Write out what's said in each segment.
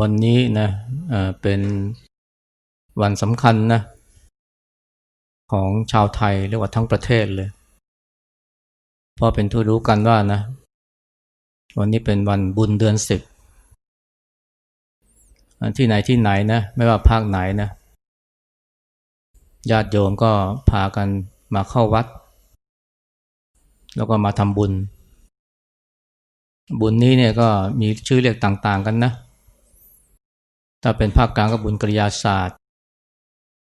วันนี้นะเป็นวันสำคัญนะของชาวไทยเรียกว่าทั้งประเทศเลยเพราะเป็นที่รู้กันว่านะ วันนี้เป็นวันบุญเดือนสิบที่ไหนที่ไหนนะ ไม่ว่าภาคไหนนะญาติโยมก็พากันมาเข้าวัด แล้วก็มาทำบุญบุญนี้เนี่ยก็มีชื่อเรียกต่าง ๆ กันนะ ถ้าเป็นภาคกลางก็บุญกริยาศาสตร์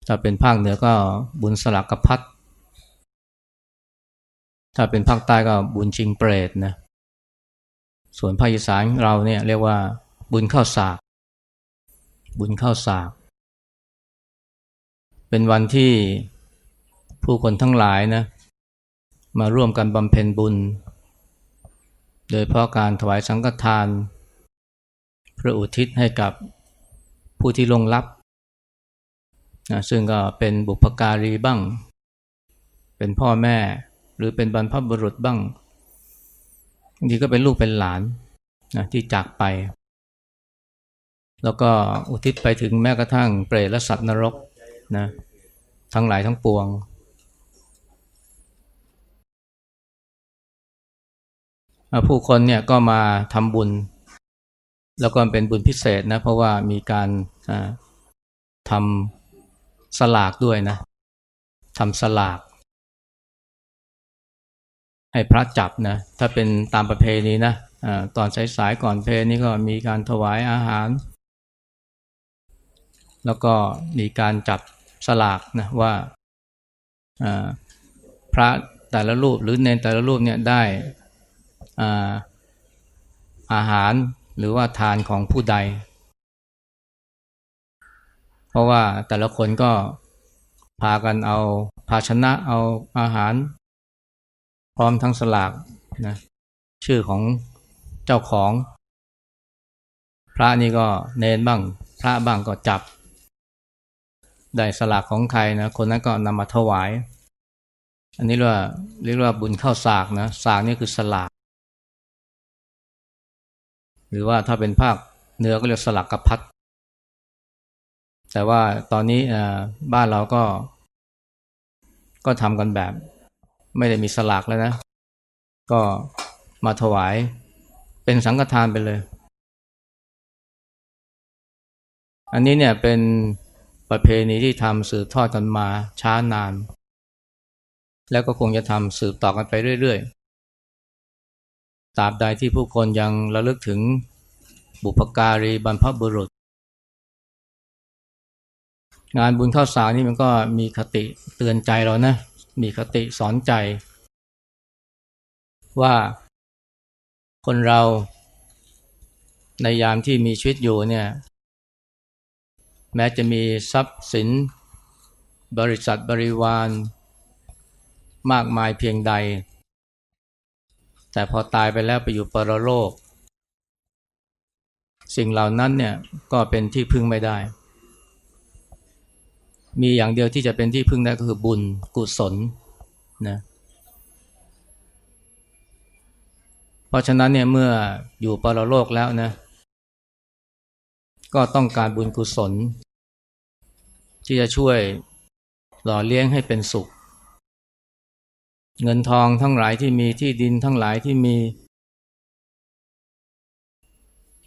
ถ้าเป็นภาคเหนือก็บุญสลักกพัดถ้าเป็นภาคใต้ก็บุญชิงเปรตนะ ส่วนภาคอีสานเราเนี่ยเรียกว่าบุญข้าวสาก บุญข้าวสาก เป็นวันที่ผู้คนทั้งหลายนะมาร่วมกันบำเพ็ญบุญ โดยเพราะการถวายสังฆทาน เพื่ออุทิศให้กับ ผู้ที่ลงลับนะซึ่งก็เป็นบุพการีบ้าง เป็นพ่อแม่ หรือเป็นบรรพบุรุษบ้างบางทีก็เป็นลูกเป็นหลานนะที่จากไป แล้วก็อุทิศไปถึงแม้กระทั่งเปรตและสัตว์นรกนะทั้งหลายทั้งปวง ผู้คนเนี่ยก็มาทำบุญ แล้วก็เป็นบุญพิเศษนะ เพราะว่ามีการทำสลากด้วยนะทำสลาก ให้พระจับนะ ถ้าเป็นตามประเพณีนะอะตอนสายๆก่อนเพลนี่ก็มีการถวายอาหาร แล้วก็มีการจับสลากนะว่าพระแต่ละรูปหรือเนนแต่ละรูปเนี่ยได้อาอาหาร หรือว่าทานของผู้ใด เพราะว่าแต่ละคนก็พากันเอาภาชนะเอาอาหาร พร้อมทั้งสลากนะชื่อของเจ้าของ พระนี่ก็เนนบ้าง พระบ้างก็จับ ได้สลากของใครนะคนนั้นก็นำมาถวาย อันนี้เรียกว่าเรียกว่าบุญเข้าสากนะสากนี่คือสลาก หรือว่าถ้าเป็นภาคเนื้อก็เรียกสลักกระพัดแต่ว่าตอนนี้บ้านเราก็ ก็ทำกันแบบ ไม่ได้มีสลากแล้วนะ ก็มาถวายเป็นสังฆทานไปเลย อันนี้เนี่ยเป็นประเพณีที่ทำสืบทอดกันมาช้านาน แล้วก็คงจะทำสืบต่อกันไปเรื่อยๆ ตราบใดที่ผู้คนยังระลึกถึงบุพการีบรรพบุรุษ งานบุญข้าวสารนี่มันก็มีคติเตือนใจเรานะ มีคติสอนใจ ว่าคนเราในยามที่มีชีวิตอยู่เนี่ย แม้จะมีทรัพย์สิน บริษัทบริวาร มากมายเพียงใด แต่พอตายไปแล้วไปอยู่ปรโลก สิ่งเหล่านั้นเนี่ยก็เป็นที่พึ่งไม่ได้ มีอย่างเดียวที่จะเป็นที่พึ่งได้ก็คือบุญกุศลนะเพราะฉะนั้นเนี่ยเมื่ออยู่ปรโลกแล้วนะ ก็ต้องการบุญกุศล ที่จะช่วยหล่อเลี้ยงให้เป็นสุข เงินทองทั้งหลายที่มีที่ดินทั้งหลายที่มี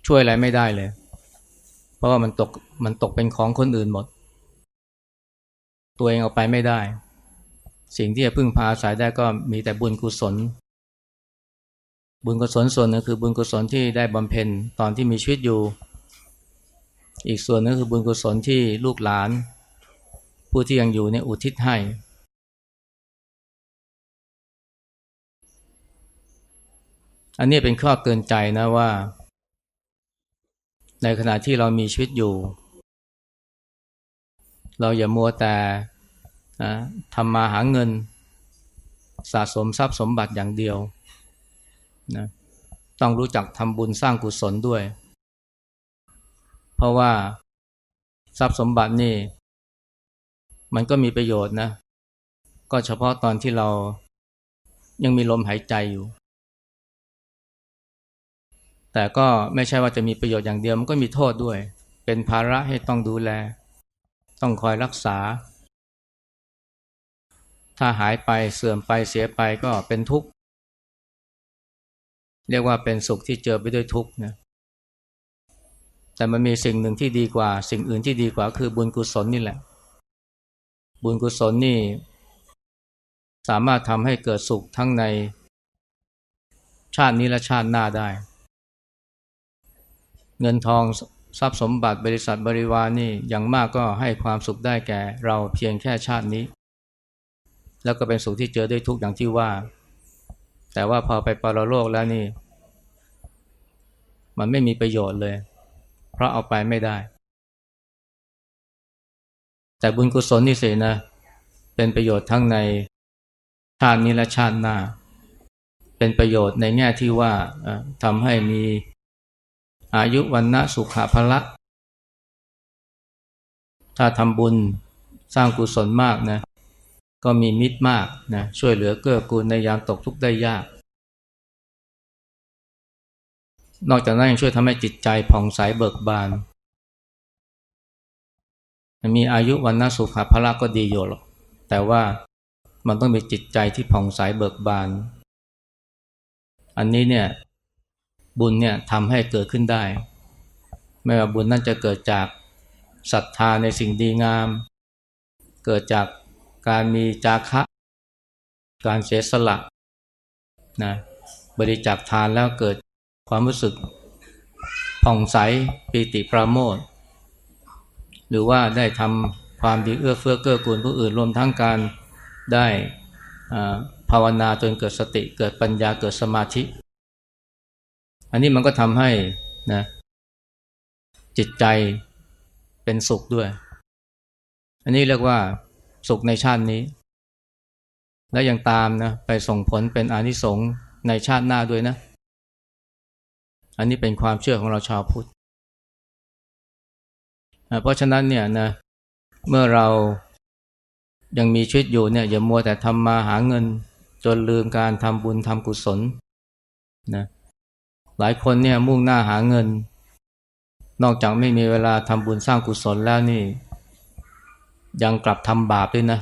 ช่วยอะไรไม่ได้เลย เพราะว่ามันตกมันตกเป็นของคนอื่นหมด ตัวเองเอาไปไม่ได้ สิ่งที่จะพึ่งพาอาศัยได้ก็มีแต่บุญกุศล บุญกุศลส่วนหนึงคือบุญกุศลที่ได้บำเพ็ญตอนที่มีชีวิตอยู่ อีกส่วนนึงคือบุญกุศลที่ลูกหลาน ผู้ที่ยังอยู่เนี่ยอุทิศให้ อันนี้เป็นข้อเตือนใจนะว่า ในขณะที่เรามีชีวิตอยู่ เราอย่ามัวแต่ทำมาหาเงิน สะสมทรัพย์สมบัติอย่างเดียวนะต้องรู้จักทำบุญสร้างกุศลด้วย เพราะว่าทรัพย์สมบัตินี่ มันก็มีประโยชน์นะ ก็เฉพาะตอนที่เรายังมีลมหายใจอยู่ แต่ก็ไม่ใช่ว่าจะมีประโยชน์อย่างเดียวมันก็มีโทษด้วย เป็นภาระให้ต้องดูแล ต้องคอยรักษา ถ้าหายไปเสื่อมไปเสียไปก็เป็นทุกข์ เรียกว่าเป็นสุขที่เจอไปด้วยทุกข์นะแต่มันมีสิ่งหนึ่งที่ดีกว่า สิ่งอื่นที่ดีกว่าคือบุญกุศลนี่แหละ บุญกุศลนี่ สามารถทำให้เกิดสุขทั้งในชาตินี้และชาติหน้าได้ เงินทองทรัพย์สมบัติบริษัทบริวารนี่อย่างมากก็ให้ความสุขได้แก่เราเพียงแค่ชาตินี้ แล้วก็เป็นสุขที่เจอได้ทุกอย่างที่ว่า แต่ว่าพอไปปรโลกแล้วนี่ มันไม่มีประโยชน์เลย เพราะเอาไปไม่ได้ แต่บุญกุศลนี่สินะ เป็นประโยชน์ทั้งในชาตินี้และชาติหน้า เป็นประโยชน์ในแง่ที่ว่าทำให้มี อายุวันนะสุขภพละถ้าทำบุญสร้างกุศลมากนะ ก็มีมิตรมากนะช่วยเหลือเกื้อกูลในยามตกทุกข์ได้ยาก นอกจากนั้นยังช่วยทำให้จิตใจผ่องใสเบิกบาน มีอายุวันนะสุขภละก็ดีอยู่หรอก แต่ว่ามันต้องมีจิตใจที่ผ่องใสเบิกบาน อันนี้เนี่ย บุญเนี่ยทำให้เกิดขึ้นได้ ไม่ว่าบุญนั่นจะเกิดจากศรัทธาในสิ่งดีงาม เกิดจากการมีจาคะ การเสียสละนะบริจาคทานแล้วเกิดความรู้สึกผ่องใสปีติปราโมทหรือว่าได้ทำความดีเอื้อเฟื้อเกื้อกูลผู้อื่นรวมทั้งการได้ภาวนาจนเกิดสติเกิดปัญญาเกิดสมาธิ อันนี้มันก็ทำให้นะจิตใจเป็นสุขด้วย อันนี้เรียกว่าสุขในชาตินี้ และยังตามนะไปส่งผลเป็นอนิสงส์ในชาติหน้าด้วยนะ อันนี้เป็นความเชื่อของเราชาวพุทธเพราะฉะนั้นเนี่ยนะเมื่อเรายังมีชีวิตอยู่เนี่ยอย่ามัวแต่ทำมาหาเงิน จนลืมการทำบุญทำกุศลนะ หลายคนเนี่ยมุ่งหน้าหาเงิน นอกจากไม่มีเวลาทำบุญสร้างกุศลแล้วนี่ ยังกลับทำบาปด้วยนะ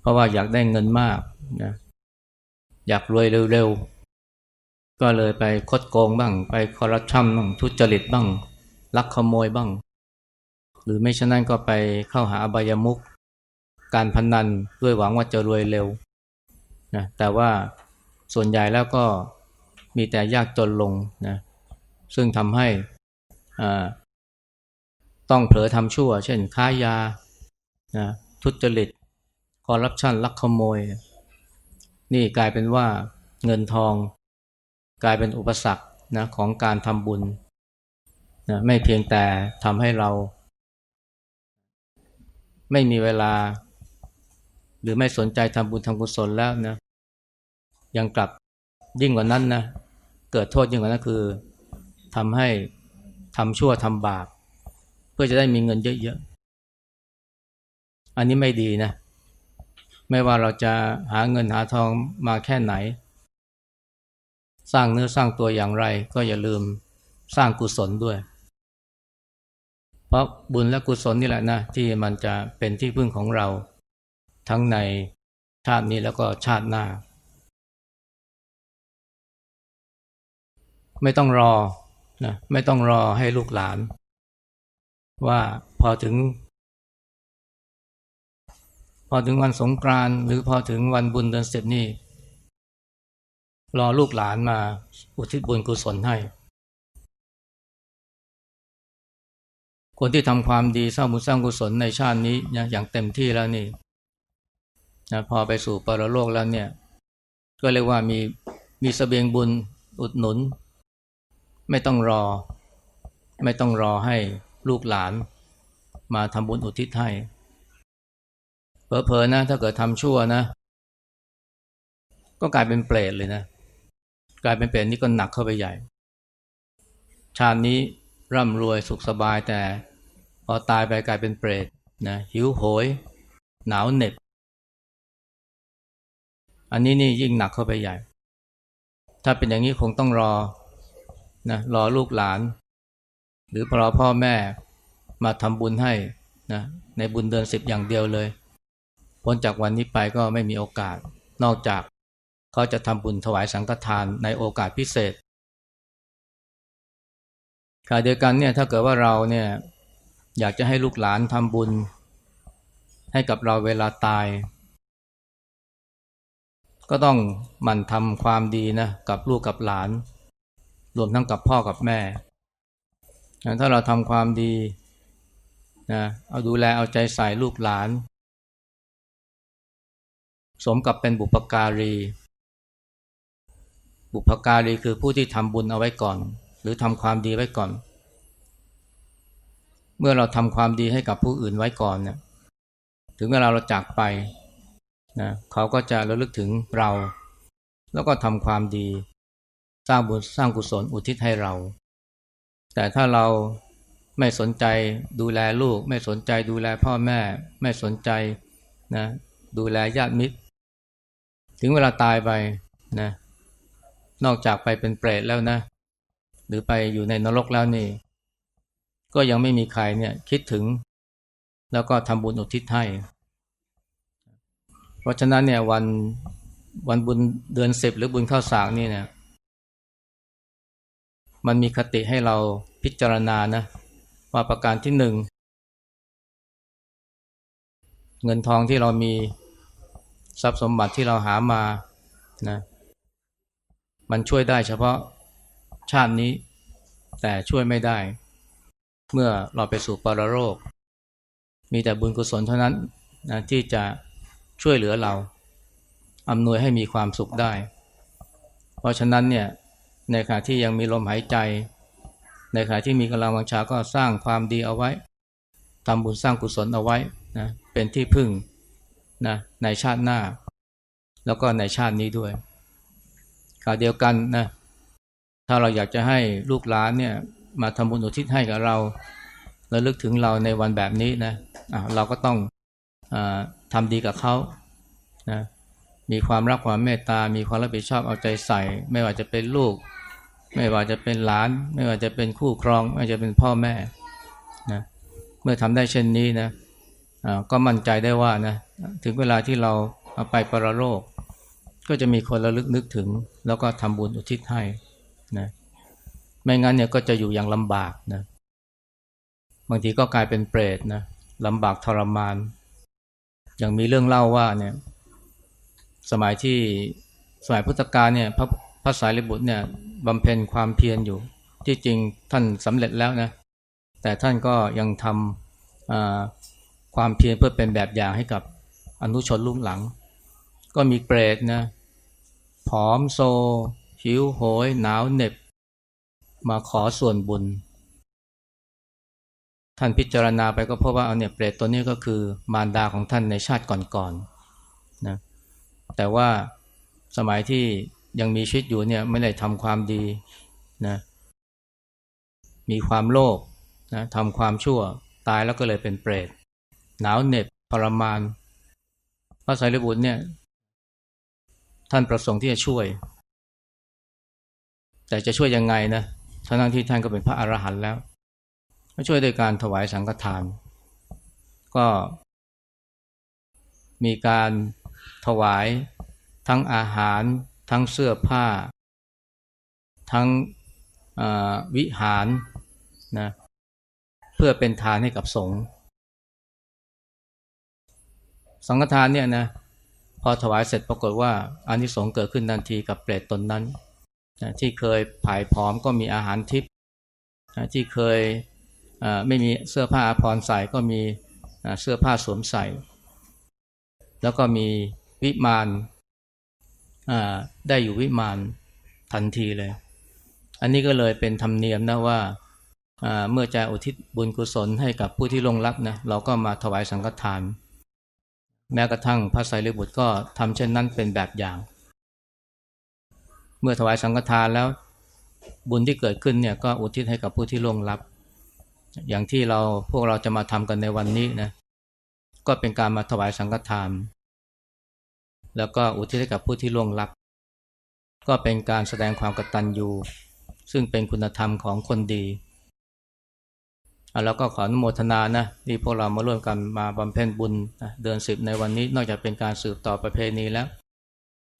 เพราะว่าอยากได้เงินมากนะอยากรวยเร็วๆ ก็เลยไปคดโกงบ้าง ไปคอร์รัปชันบ้างทุจริตบ้าง ลักขโมยบ้าง หรือไม่ฉะนั้นก็ไปเข้าหาอบายมุขการพนนันด้วยหวังว่าจะรวยเร็วนะแต่ว่าส่วนใหญ่แล้วก็ มีแต่ยากจนลงนะซึ่งทำให้ต้องเผลอทำชั่ว เช่นค้ายานะทุจริตคอร์รัปชันลักขโมย นี่กลายเป็นว่าเงินทอง กลายเป็นอุปสรรคนะของการทำบุญนะไม่เพียงแต่ทำให้เรา ไม่มีเวลา หรือไม่สนใจทำบุญทำกุศลแล้วนะยังกลับยิ่งกว่านั้นนะ เกิดโทษยิ่งกว่านั้นคือทำให้ทำชั่วทำบาป เพื่อจะได้มีเงินเยอะๆ อันนี้ไม่ดีนะ ไม่ว่าเราจะหาเงินหาทองมาแค่ไหน สร้างเนื้อสร้างตัวอย่างไรก็อย่าลืมสร้างกุศลด้วย เพราะบุญและกุศลนี่แหละนะ ที่มันจะเป็นที่พึ่งของเรา ทั้งในชาตินี้แล้วก็ชาติหน้า ไม่ต้องรอนะไม่ต้องรอให้ลูกหลาน ว่าพอถึง พอถึงวันสงกรานต์หรือพอถึงวันบุญเดือนสิบนี่รอลูกหลานมาอุทิศบุญกุศลให้ คนที่ทำความดีสร้างบุญสร้างกุศลในชาตินี้อย่างเต็มที่แล้วนี่นะพอไปสู่ปรโลกแล้วเนี่ย ก็เรียกว่ามีมีสเสบียงบุญอุดหนุน ไม่ต้องรอ ไม่ต้องรอให้ลูกหลาน มาทำบุญอุทิศให้เพอๆนะ ถ้าเกิดทำชั่วนะ ก็กลายเป็นเปรตเลยนะ กลายเป็นเปรตนี่ก็หนักเข้าไปใหญ่ ชาตินี้ร่ำรวยสุขสบายแต่พอตายไปกลายเป็นเปรตนะหิวโหย หนาวเหน็บ อันนี้นี่ยิ่งหนักเข้าไปใหญ่ ถ้าเป็นอย่างนี้คงต้องรอ นะรอลูกหลาน หรือรอพ่อแม่มาทำบุญให้นะในบุญเดือนสิบอย่างเดียวเลย พ้นจากวันนี้ไปก็ไม่มีโอกาส นอกจากเขาจะทำบุญถวายสังฆทานในโอกาสพิเศษขณะเดียวกันเนี่ยถ้าเกิดว่าเราเนี่ยอยากจะให้ลูกหลานทำบุญ ให้กับเราเวลาตาย ก็ต้องหมั่นทำความดีนะกับลูกกับหลาน รวมทั้งกับพ่อกับแม่ถ้าเราทำความดีนะเอาดูแลเอาใจใส่ลูกหลาน สมกับเป็นบุพการี บุพการีคือผู้ที่ทำบุญเอาไว้ก่อน หรือทำความดีไว้ก่อน เมื่อเราทำความดีให้กับผู้อื่นไว้ก่อนเนี่ยถึงเวลาเราจากไปนะเขาก็จะระลึกถึงเรา แล้วก็ทำความดี สร้างบุญสร้างกุศลอุทิศให้เรา แต่ถ้าเราไม่สนใจดูแลลูก ไม่สนใจดูแลพ่อแม่ ไม่สนใจนะดูแลญาติมิตร ถึงเวลาตายไปนะนอกจากไปเป็นเปรตแล้วนะ หรือไปอยู่ในนรกแล้วนี่ ก็ยังไม่มีใครเนี่ยคิดถึง แล้วก็ทำบุญอุทิศให้ เพราะฉะนั้นเนี่ยวันวันบุญเดือนสิบหรือบุญข้าวสากนี่เนี่ย มันมีคติให้เราพิจารณานะ ว่าประการที่หนึ่งเงินทองที่เรามีทรัพย์สมบัติที่เราหามานะมันช่วยได้เฉพาะชาตินี้ แต่ช่วยไม่ได้ เมื่อเราไปสู่ปรโลกมีแต่บุญกุศลเท่านั้นนะที่จะช่วยเหลือเราอำนวยให้มีความสุขได้ เพราะฉะนั้นเนี่ย ในขณะที่ยังมีลมหายใจ ในขณะที่มีกำลังวังชาก็สร้างความดีเอาไว้ทำบุญสร้างกุศลเอาไว้นะเป็นที่พึ่งนะในชาติหน้า แล้วก็ในชาตินี้ด้วยขณะเดียวกันนะถ้าเราอยากจะให้ลูกหลานเนี่ยมาทำบุญอุทิศให้กับเราระลึกถึงเราในวันแบบนี้นะะเราก็ต้องอทำดีกับเขานะ มีความรักความเมตตา มีความรับผิดชอบเอาใจใส่ ไม่ว่าจะเป็นลูก ไม่ว่าจะเป็นหลาน ไม่ว่าจะเป็นคู่ครอง ไม่ว่าจะเป็นพ่อแม่นะเมื่อทำได้เช่นนี้นะก็มั่นใจได้ว่านะถึงเวลาที่เราเอาไปปรโลก ก็จะมีคนระลึกนึกถึง แล้วก็ทำบุญอุทิศให้นะไม่งั้นเนี่ยก็จะอยู่อย่างลำบากนะบางทีก็กลายเป็นเปรตนะลำบากทรมาน อย่างมีเรื่องเล่าว่าเนี่ย สมัยที่สมัยพุทธกาลเนี่ยพระพระสารีบุตรเนี่ยบำเพ็ญความเพียรอยู่ ที่จริงท่านสำเร็จแล้วนะแต่ท่านก็ยังทำความเพียรเพื่อเป็นแบบอย่างให้กับอนุชนรุ่นหลัง ก็มีเปรตนะผอมโซ หิวโหย หนาวเหน็บ มาขอส่วนบุญ ท่านพิจารณาไปก็พบว่าเอาเนี่ยเปรตตัวนี้ก็คือมารดาของท่านในชาติก่อนๆ แต่ว่าสมัยที่ยังมีชีวิตอยู่เนี่ยไม่ได้ทำความดีนะมีความโลภนะทำความชั่วตายแล้วก็เลยเป็นเปรตหนาวเหน็บทรมานพระสารีบุตรเนี่ย ท่านประสงค์ที่จะช่วย แต่จะช่วยยังไงนะทั้งที่ท่านก็เป็นพระอรหันต์แล้วก็ช่วยโดยการถวายสังฆทาน ก็มีการ ถวาย ทั้งอาหาร ทั้งเสื้อผ้า ทั้งวิหารนะเพื่อเป็นทานให้กับสงฆ์สังฆทานเนี่ยนะพอถวายเสร็จปรากฏว่าอานิสงส์เกิดขึ้นทันทีกับเปรตตนนั้นนะที่เคยผายผอมก็มีอาหารทิพย์นะที่เคยไม่มีเสื้อผ้าอาภรณ์ใส่ก็มีเสื้อผ้าสวมใส่ แล้วก็มีวิมานได้อยู่วิมานทันทีเลย อันนี้ก็เลยเป็นธรรมเนียมนะว่าเมื่อจะอุทิศบุญกุศลให้กับผู้ที่ลงรับนะเราก็มาถวายสังฆทาน แม้กระทั่งพระไตรปิฎกก็ทำเช่นนั้นเป็นแบบอย่าง เมื่อถวายสังฆทานแล้วบุญที่เกิดขึ้นเนี่ยก็อุทิศให้กับผู้ที่ลงรับ อย่างที่เราพวกเราจะมาทำกันในวันนี้นะก็เป็นการมาถวายสังฆทาน แล้วก็อุทิศให้กับผู้ที่ล่วงลับ ก็เป็นการแสดงความกตัญญูซึ่งเป็นคุณธรรมของคนดีอะแล้วก็ขออนุโมทนานะที่พวกเรามาร่วมกันมาบำเพ็ญบุญเดือนสิบในวันนี้นอกจากเป็นการสืบต่อประเพณีแล้ว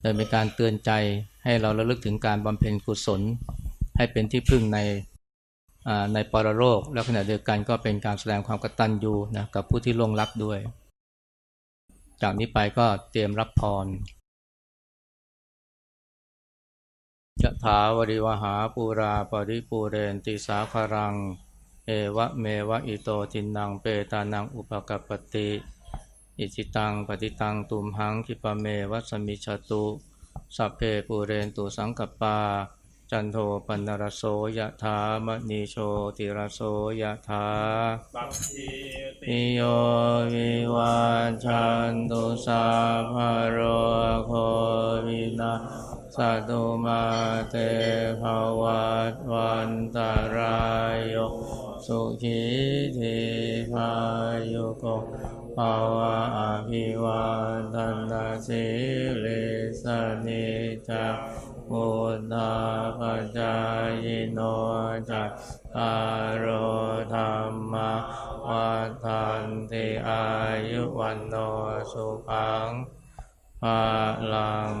ยังเป็นการเตือนใจให้เราระลึกถึงการบำเพ็ญกุศล ให้เป็นที่พึ่งในอ่าในปรโลก แล้วขณะเดียวกันก็เป็นการแสดงความกตัญญูนะกับผู้ที่ล่วงลับด้วย จากนี้ไปก็เตรียมรับพรยะถาวริวหาปูราปริปูเรนติสาคารัง เอวะเมวะอิโตทินังเปตานังอุปกัปติ อิจิตังปฏิตังตุมหังคิปะเมวัสมิชตุ สัพเพปูเรนตุสังกปา จันโทปันนรโสยะถามณีโชติรโสยะถาสัพพิติปิโยวิวัจจันตุสาภโรโควินาสตุมาเตภวัตวันตารายโยสุขีทีพายุโกภาวะอภิวาทันาสิลิสนิจัก มุตตาปจายโนจัตตารโอธรรมวัฏันติอายุวันโนสุขังภาลัง